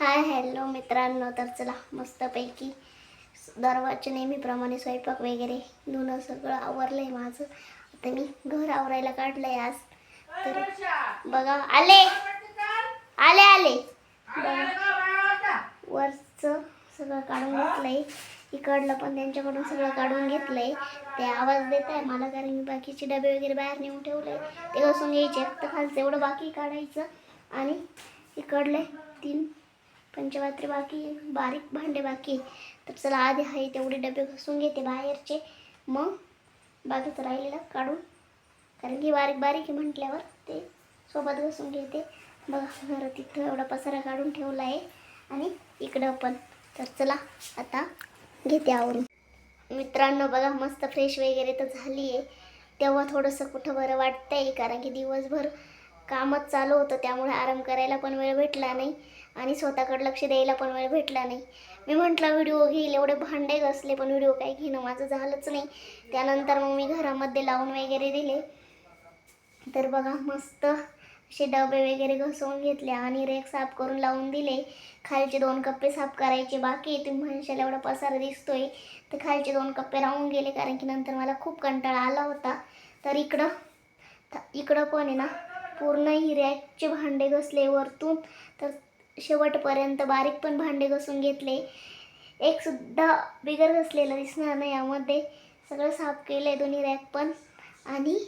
Hi hello मित्रांनो. तर चला मस्तपैकी दरवाजच्या नेहमीप्रमाणे स्वयंपाक वगैरे धुणं सगळं आवरलं आहे माझं. आता मी घर आवरायला काढलं आहे आज. तर बघा आले! आले आले! बघा वरचं सगळं काढून घेतलंय. इकडलं पण त्यांच्याकडून सगळं काढून घेतलंय. ते आवाज देत आहे मला कारण मी बाकीचे डबे वगैरे बाहेर नेऊन ठेवले ते घासून घ्यायचे. तर खालचं एवढं बाकी काढायचं. आणि इकडले तीन पंचवात्री बाकी बारीक भांडे बाकी. तर चला आधी आहे तेवढे डबे घासून घेते बाहेरचे. मग बाकीचं राहिलेलं काढून. कारण की बारीक बारीक आहे म्हटल्यावर ते सोबत घासून घेते. बघा घरात तिथं एवढा पसारा काढून ठेवला आहे. आणि इकडं पण. तर चला आता घेते आवरून. मित्रांनो बघा मस्त फ्रेश वगैरे तर झाली आहे. तेव्हा थोडंसं कुठं बरं वाटतंय कारण की दिवसभर कामच चालू होतं त्यामुळे आराम करायला पण वेळ भेटला नाही. आणि स्वतःकडे लक्ष द्यायला पण वेळ भेटला नाही. मी म्हटलं व्हिडिओ घेईल एवढे भांडे घासले पण व्हिडिओ काही घेणं माझं झालंच नाही. त्यानंतर मग मी घरामध्ये लावून वगैरे दिले. तर बघा मस्त असे डबे वगैरे घसवून घेतले आणि रेक साफ करून लावून दिले. खालचे दोन कप्पे साफ करायचे बाकी आहे. तुम्ही एवढा पसारा दिसतोय. तर खालचे दोन कप्पे राहून गेले कारण की नंतर मला खूप कंटाळा आला होता. तर इकडं इकडं पण आहे ना पूर्ण ही रॅकचे भांडे घसले वरतून. तर शेवटपर्यंत बारीक पण भांडे घसून घेतले. एक सुद्धा बिगर घसलेलं दिसणार नाही यामध्ये. सगळं साफ केलं आहे दोन्ही रॅक पण. आणि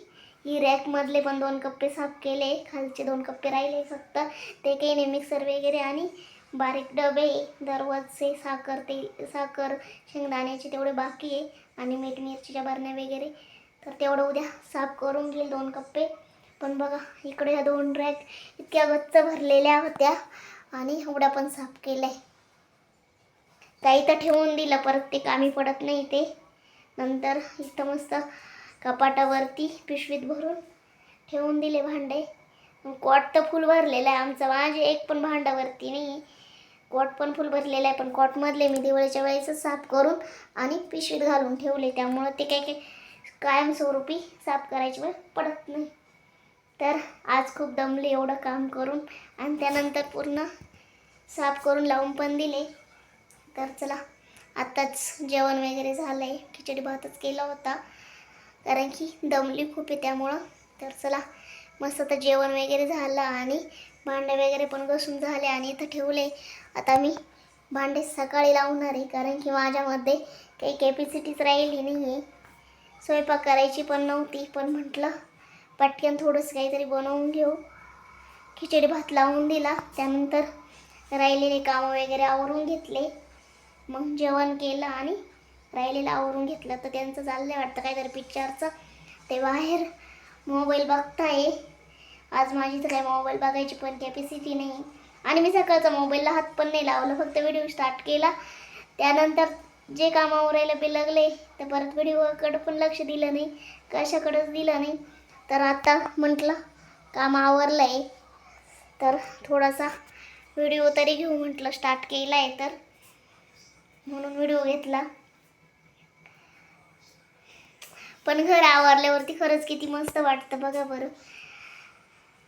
ही रॅकमधले पण दोन कप्पे साफ केले. खालचे दोन कप्पे राहिले फक्त. ते काही नाही मिक्सर वगैरे आणि बारीक डबे दरवाजचे साखर ते साखर शेंगदाण्याचे तेवढे बाकी आहे. आणि मीठ मिरचीच्या बरण्या वगैरे. तर तेवढं उद्या साफ करून घेईल दोन कप्पे. पण बघा इकडे ह्या दोन रॅक इतक्या गच्च भरलेल्या होत्या. आणि एवढा पण साफ केल्या. काही तर ठेवून दिलं परत ते कामी पडत नाही ते. नंतर इथं मस्त कपाटावरती पिशवीत भरून ठेवून दिले भांडे. कॉट तर फुल भरलेलं आहे आमचं माझे एक पण भांडावरती नाही. कॉट पण फुल भरलेलं आहे पण कॉटमधले मी दिवाळीच्या वेळेसच साफ करून आणि पिशवीत घालून ठेवले. त्यामुळं ते काही काही कायमस्वरूपी साफ करायची वेळ पडत नाही. तर आज खूप दमले एवढं काम करून आणि त्यानंतर पूर्ण साफ करून लावून पण दिले. तर चला आत्ताच जेवण वगैरे झालं आहे खिचडी भातच केला होता. कारण की दमली खूप आहे त्यामुळं. तर चला मस्त आता जेवण वगैरे झालं आणि भांडे वगैरे पण घसून झाले आणि इथं ठेवले. आता मी भांडे सकाळी लावणार आहे कारण की माझ्यामध्ये काही कॅपॅसिटीच राहिली नाही आहे स्वयंपाक करायची पण नव्हती पण म्हटलं पटकन थोडंसं काहीतरी बनवून घेऊ. खिचडी भात लावून दिला. त्यानंतर राहिलेले कामं वगैरे आवरून घेतले. मग जेवण केलं आणि राहिलेलं आवरून घेतलं. तर त्यांचं चाललंय वाटतं काहीतरी पिक्चरचं ते बाहेर मोबाईल बघताय. आज माझी तर काही मोबाईल बघायची पण कॅपॅसिटी नाही. आणि मी सकाळचा मोबाईलला हात पण नाही लावला. फक्त व्हिडिओ स्टार्ट केला. त्यानंतर जे कामावर राहिलं आवरायला लागले तर परत व्हिडिओकडं पण लक्ष दिलं नाही. कशाकडंच दिलं नाही. तर आता म्हटलं काम आवरलं आहे तर थोडासा व्हिडिओ तरी घेऊ म्हटलं स्टार्ट केला आहे तर. म्हणून व्हिडिओ घेतला. पण घर आवरल्यावरती खरंच किती मस्त वाटतं बघा बरं.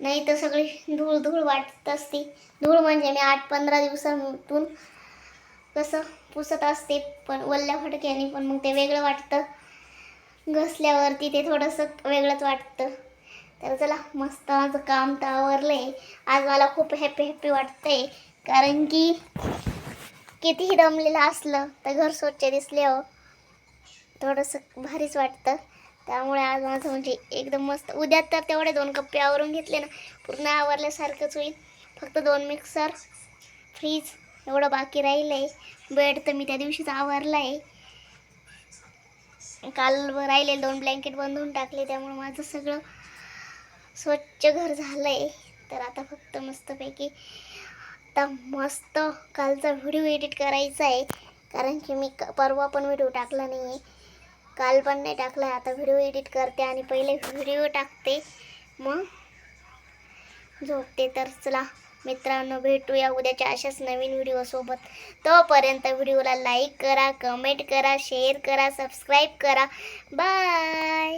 नाही तर सगळी धूळ धूळ वाटत असते. धूळ म्हणजे मी आठ पंधरा दिवसांतून कसं पुसत असते पण वल्ल्या फटक्याने पण मग ते वेगळं वाटतं. घसल्यावरती ते थोडंसं वेगळंच वाटतं. तर चला मस्त माझं काम तर आवरलं आहे आज मला खूप हॅपी हॅपी वाटतंय. कारण की कितीही दमलेलं असलं तर घर स्वच्छ दिसल्यावर हो. थोडंसं भारीच वाटतं. त्यामुळे आज माझं म्हणजे एकदम मस्त. उद्या तर तेवढे दोन कप्पे आवरून घेतले ना पूर्ण आवरल्यासारखंच होईल. फक्त दोन मिक्सर फ्रीज एवढं बाकी राहिलं आहे बेड तर मी त्या दिवशीच आवरला आहे काल राहिले दोन ब्लँकेट बांधून टाकले त्यामुळे माझं सगळं स्वच्छ घर झालं आहे तर आता फक्त मस्तपैकी आता मस्त कालचा व्हिडिओ एडिट करायचा आहे कारण की मी परवा पण व्हिडिओ टाकला नाही आहे काल पण नाही टाकला आता व्हिडिओ एडिट करते आणि पहिले व्हिडिओ टाकते. मग झोपते तर चला. मित्रांनो भेटूया उद्याच्या अशाच नवीन व्हिडिओसोबत. तोपर्यंत व्हिडिओला लाईक करा कमेंट करा शेअर करा सबस्क्राईब करा. बाय